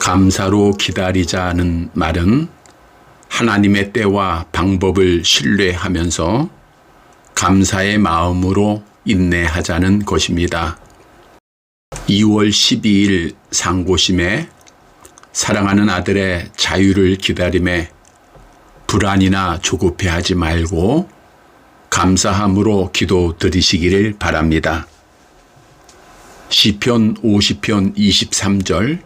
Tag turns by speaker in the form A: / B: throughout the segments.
A: 감사로 기다리자는 말은 하나님의 때와 방법을 신뢰하면서 감사의 마음으로 인내하자는 것입니다. 2월 12일 상고심에 사랑하는 아들의 자유를 기다림에 불안이나 조급해하지 말고 감사함으로 기도 드리시기를 바랍니다. 시편 50편 23절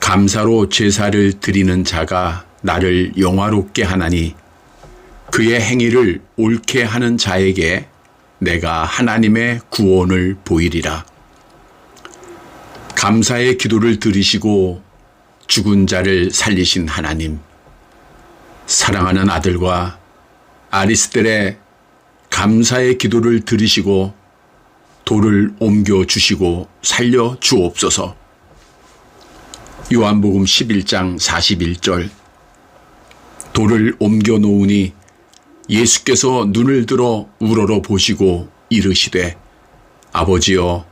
A: 감사로 제사를 드리는 자가 나를 영화롭게 하나니 그의 행위를 옳게 하는 자에게 내가 하나님의 구원을 보이리라. 감사의 기도를 들으시고 죽은 자를 살리신 하나님. 사랑하는 아들과 아리스텔의 감사의 기도를 들으시고 돌을 옮겨 주시고 살려 주옵소서. 요한복음 11장 41절 돌을 옮겨 놓으니 예수께서 눈을 들어 우러러 보시고 이르시되 아버지여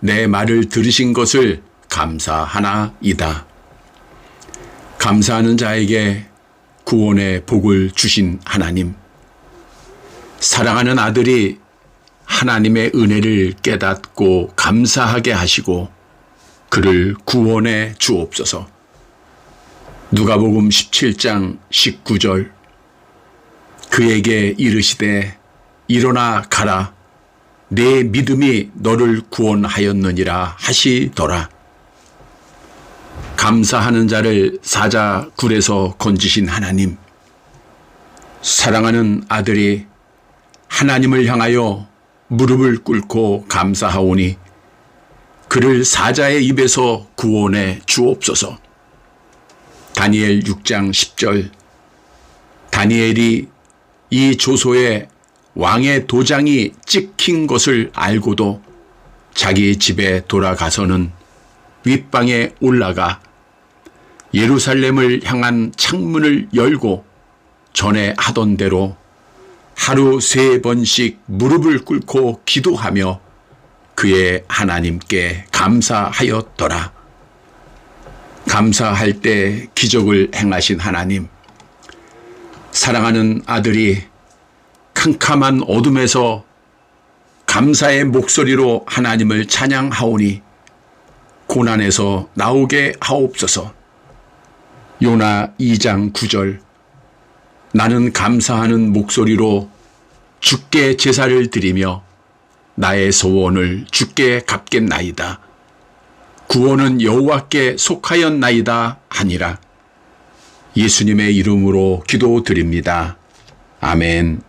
A: 내 말을 들으신 것을 감사하나이다. 감사하는 자에게 구원의 복을 주신 하나님. 사랑하는 아들이 하나님의 은혜를 깨닫고 감사하게 하시고 그를 구원해 주옵소서. 누가복음 17장 19절 그에게 이르시되 일어나 가라 내 믿음이 너를 구원하였느니라 하시더라. 감사하는 자를 사자 굴에서 건지신 하나님. 사랑하는 아들이 하나님을 향하여 무릎을 꿇고 감사하오니 그를 사자의 입에서 구원해 주옵소서. 다니엘 6장 10절 다니엘이 이 조소에 왕의 도장이 찍힌 것을 알고도 자기 집에 돌아가서는 윗방에 올라가 예루살렘을 향한 창문을 열고 전에 하던 대로 하루 세 번씩 무릎을 꿇고 기도하며 그의 하나님께 감사하였더라. 감사할 때 기적을 행하신 하나님, 사랑하는 아들이 캄캄한 어둠에서 감사의 목소리로 하나님을 찬양하오니 고난에서 나오게 하옵소서. 요나 2장 9절 나는 감사하는 목소리로 주께 제사를 드리며 나의 소원을 주께 갚겠나이다. 구원은 여호와께 속하였나이다 하니라. 예수님의 이름으로 기도드립니다. 아멘.